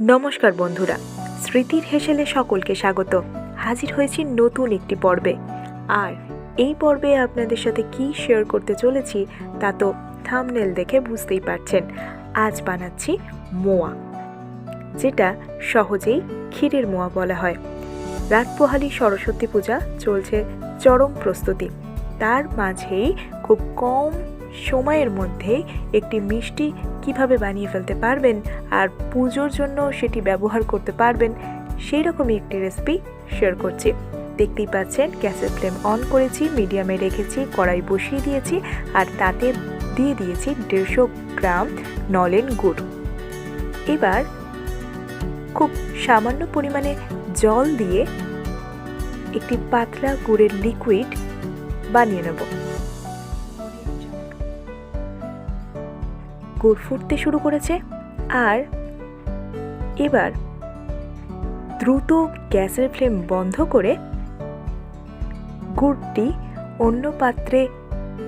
নমস্কার বন্ধুরা, স্মৃতির হেসেলে সকলকে স্বাগত। হাজির হয়েছি নতুন একটি পর্বে। আর এই পর্বে আপনাদের সাথে কি শেয়ার করতে চলেছি, তা তো থামনেল দেখে বুঝতেই পারছেন। আজ বানাচ্ছি মোয়া, যেটা সহজেই ক্ষীরের মোয়া বলা হয়। রাত পোহালি সরস্বতী পূজা চলছে চরম প্রস্তুতি। তার মাঝেই খুব কম সময়ের মধ্যে একটি মিষ্টি কীভাবে বানিয়ে ফেলতে পারবেন আর পুজোর জন্য সেটি ব্যবহার করতে পারবেন সেই রকমই একটি রেসিপি শেয়ার করছি। দেখতেই পাচ্ছেন, গ্যাসের ফ্লেম অন করেছি মিডিয়ামে রেখেছি, কড়াই বসিয়ে দিয়েছি আর তাতে দিয়ে দিয়েছি দেড়শো গ্রাম নলেন গুড়। এবার খুব সামান্য পরিমাণে জল দিয়ে একটি পাতলা গুড়ের লিকুইড বানিয়ে নেব। গুড় ফুটতে শুরু করেছে। আর এবার দ্রুত গ্যাসের ফ্লেম বন্ধ করে গুড়টি অন্য পাত্রে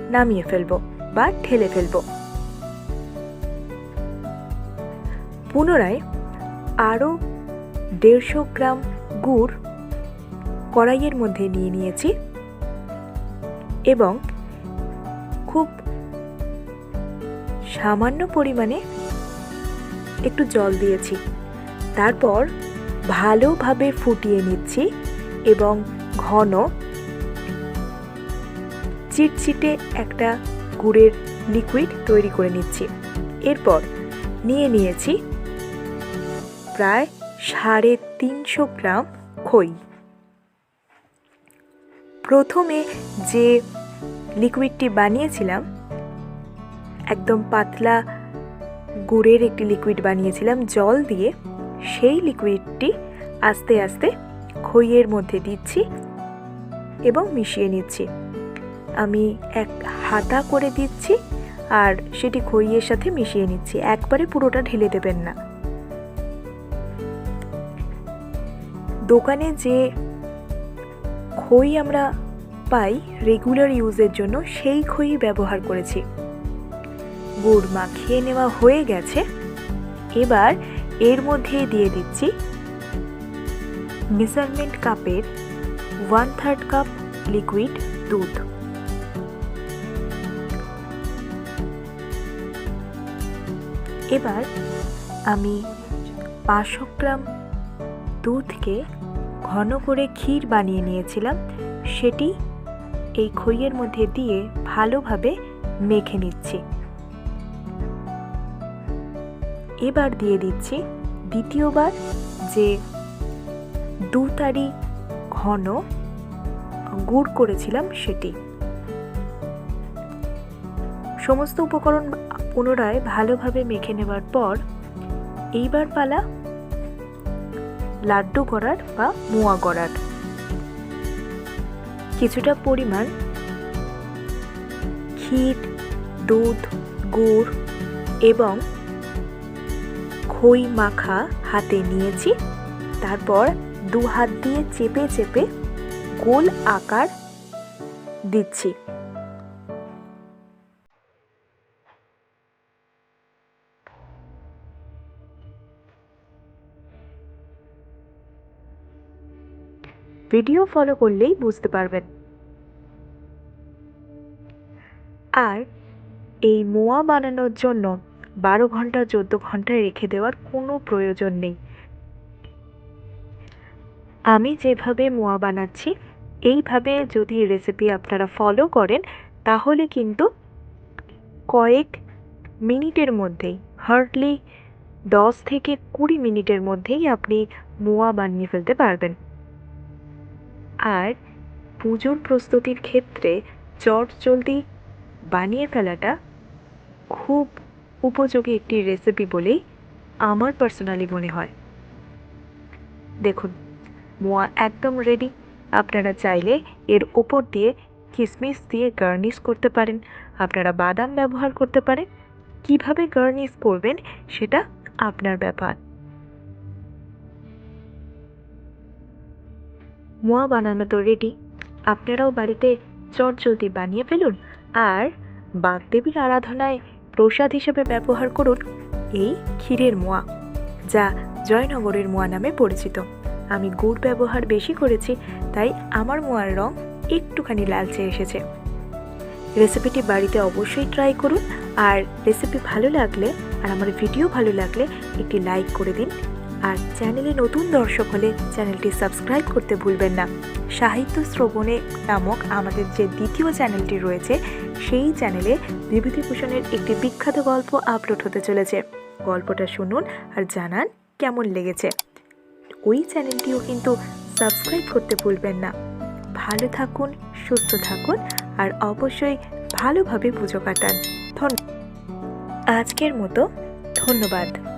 নামিয়ে ফেলব বা ঢেলে ফেলব। পুনরায় আরও দেড়শো গ্রাম গুড় কড়াইয়ের মধ্যে নিয়ে নিয়েছি এবং খুব সামান্য পরিমাণে একটু জল দিয়েছি। তারপর ভালোভাবে ফুটিয়ে নিচ্ছি এবং ঘন চিটচিটে একটা গুড়ের লিকুইড তৈরি করে নিচ্ছি। এরপর নিয়ে নিয়েছি প্রায় সাড়ে তিনশো গ্রাম খই। প্রথমে যে লিকুইডটি বানিয়েছিলাম একদম পাতলা গুড়ের একটি লিকুইড বানিয়েছিলাম, জল দিয়ে। সেই লিকুইডটি আস্তে আস্তে খইয়ের মধ্যে দিচ্ছি এবং মিশিয়ে নিচ্ছি। আমি এক হাতা করে দিচ্ছি আর সেটি খইয়ের সাথে মিশিয়ে নিচ্ছি। একবারে পুরোটা ঢেলে দেবেন না। দোকানে যে খই আমরা পাই রেগুলার ইউজের জন্য সেই খই ব্যবহার করেছি। গুড় মাখিয়ে নেওয়া হয়ে গেছে। এবার এর মধ্যে দিয়ে দিচ্ছি মেজারমেন্ট কাপের ওয়ান থার্ড কাপ লিকুইড দুধ। এবার আমি পাঁচশো গ্রাম দুধকে ঘন করে ক্ষীর বানিয়ে নিয়েছিলাম। সেটি এই খইয়ের মধ্যে দিয়ে ভালোভাবে মেখে নিচ্ছি। এবার দিয়ে দিচ্ছি দ্বিতীয়বার যে দু তারি ঘন গুড় করেছিলাম সেটি। সমস্ত উপকরণ পুনরায় ভালোভাবে মেখে নেবার পর এইবার পালা লাড্ডু করার বা মোয়া করার কিছুটা পরিমাণ ক্ষীর, দুধ, গুড় এবং খই মাখা হাতে নিয়েছি। তারপর দু হাত দিয়ে চেপে চেপে গোল আকার দিচ্ছি। ভিডিও ফলো করলেই বুঝতে পারবেন। আর এই মোয়া বানানোর জন্য বারো ঘণ্টা, চোদ্দ ঘন্টায় রেখে দেওয়ার কোনো প্রয়োজন নেই। আমি যেভাবে মোয়া বানাচ্ছি, এইভাবে যদি রেসিপি আপনারা ফলো করেন, তাহলে কিন্তু কয়েক মিনিটের মধ্যেই হার্ডলি দশ থেকে কুড়ি মিনিটের মধ্যেই আপনি মোয়া বানিয়ে ফেলতে পারবেন। আর পুজোর প্রস্তুতির ক্ষেত্রে চট জলদি বানিয়ে ফেলাটা খুব উপযোগী একটি রেসিপি বলেই আমার পার্সোনালি মনে হয়। দেখুন, মোয়া একদম রেডি আপনারা চাইলে এর ওপর দিয়ে কিশমিশ দিয়ে গার্নিশ করতে পারেন। আপনারা বাদাম ব্যবহার করতে পারেন। কীভাবে গার্নিশ করবেন সেটা আপনার ব্যাপার। মোয়া বানানো তো রেডি আপনারাও বাড়িতে চট জলদি বানিয়ে ফেলুন। আর বাগদেবীর আরাধনায় প্রসাদ হিসেবে ব্যবহার করুন এই ক্ষীরের মোয়া, যা জয়নগরের মোয়া নামে পরিচিত। আমি গুড় ব্যবহার বেশি করেছি, তাই আমার মোয়ার রং একটুখানি লালচে এসেছে। রেসিপিটি বাড়িতে অবশ্যই ট্রাই করুন, আর রেসিপি ভালো লাগলে আর আমার ভিডিও ভালো লাগলে একটি লাইক করে দিন, আর চ্যানেলে নতুন দর্শক হলে চ্যানেলটি সাবস্ক্রাইব করতে ভুলবেন না। সাহিত্য শ্রবণে নামক আমাদের যে দ্বিতীয় চ্যানেলটি রয়েছে সেই চ্যানেলে বিভূতিভূষণের একটি বিখ্যাত গল্প আপলোড হতে চলেছে। গল্পটা শুনুন আর জানান কেমন লেগেছে। ওই চ্যানেলটিও কিন্তু সাবস্ক্রাইব করতে ভুলবেন না। ভালো থাকুন, সুস্থ থাকুন আর অবশ্যই ভালোভাবে পুজো কাটান। ধন্য আজকের মতো, ধন্যবাদ।